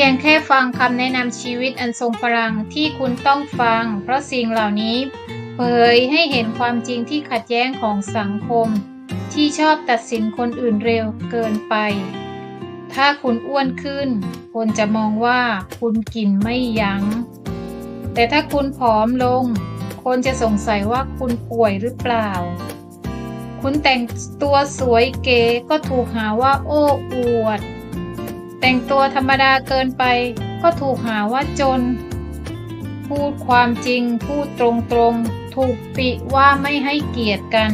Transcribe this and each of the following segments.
ียงแค่ฟังคำแนะนำชีวิตอันทรงพลังที่คุณต้องฟัง เพราะสิ่งเหล่านี้เผยให้เห็นความจริงที่ขัดแย้งของสังคม ที่ชอบตัดสินคนอื่นเร็วเกินไป ถ้าคุณอ้วนขึ้น คนจะมองว่าคุณกินไม่ยัง้ง แต่ถ้าคุณผอมลง คนจะสงสัยว่าคุณป่วยหรือเปล่า คุณแต่งตัวสวยเก๋ก็ถูกหาว่าโอ้อวด แต่งตัวธรรมดาเกินไปก็ถูกหาว่าจน พูดความจริงพูดตรงๆ ถูกติว่าไม่ให้เกียรติกัน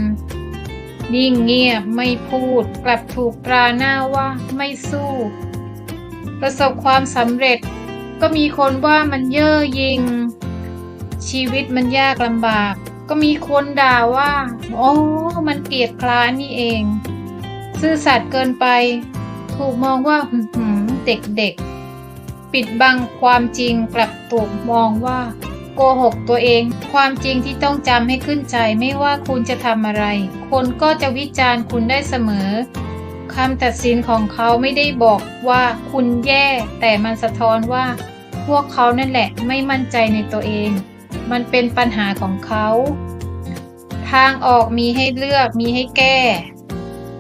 นิ่งเงียบไม่พูดกลับถูกตราหน้าว่าไม่สู้ ประสบความสำเร็จก็มีคนว่ามันเย่อหยิง ชีวิตมันยากลำบาก ก็มีคนด่าว่า โอ้มันเกียดคร้านนี่เอง ซื่อสัตย์เกินไป ถูกมองว่า เด็กๆ ปิดบังความจริงกลับถูกมองว่า โกหกตัวเอง ความจริงที่ต้องจำให้ขึ้นใจไม่ว่าคุณจะทำอะไร คนก็จะวิจารณ์คุณได้เสมอคำตัดสินของเขาไม่ได้บอกว่าคุณแย่ แต่มันสะท้อนว่า พวกเขานั่นแหละไม่มั่นใจในตัวเอง มันเป็นปัญหาของเขา ทางออกมีให้เลือกมีให้แก้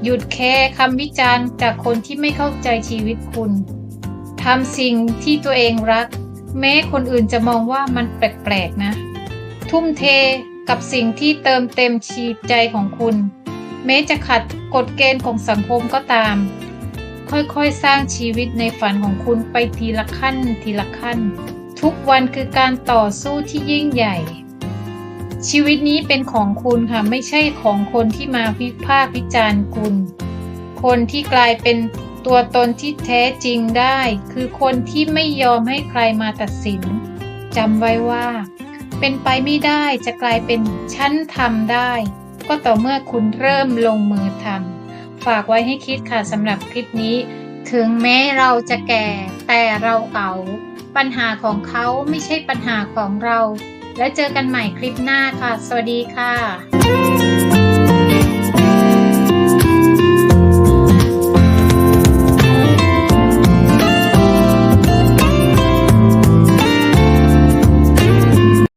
หยุดแค่คำวิจารณ์จากคนที่ไม่เข้าใจชีวิตคุณ ทำสิ่งที่ตัวเองรัก แม้คนอื่นจะมองว่ามันแปลกๆนะ ทุ่มเทกับสิ่งที่เติมเต็มชีวิตใจของคุณ แม้จะขัดกฎเกณฑ์ของสังคมก็ตาม ค่อยๆ สร้างชีวิตในฝันของคุณไปทีละขั้นทีละขั้น ทุกวันคือการต่อสู้ที่ยิ่งใหญ่ ชีวิตนี้เป็นของคุณค่ะ ไม่ใช่ของคนที่มาวิพากษ์วิจารณ์คุณ คนที่กลายเป็น ตัวตนที่แท้จริงได้ คือคนที่ไม่ยอมให้ใครมาตัดสินจำไว้ว่า เป็นไปไม่ได้จะกลายเป็นฉันทำได้ ก็ต่อเมื่อคุณเริ่มลงมือทำฝากไว้ให้คิดค่ะสำหรับคลิปนี้ ถึงแม้เราจะแก่ แต่เราเก่า ปัญหาของเขาไม่ใช่ปัญหาของเรา แล้วเจอกันใหม่คลิปหน้าค่ะ สวัสดีค่ะ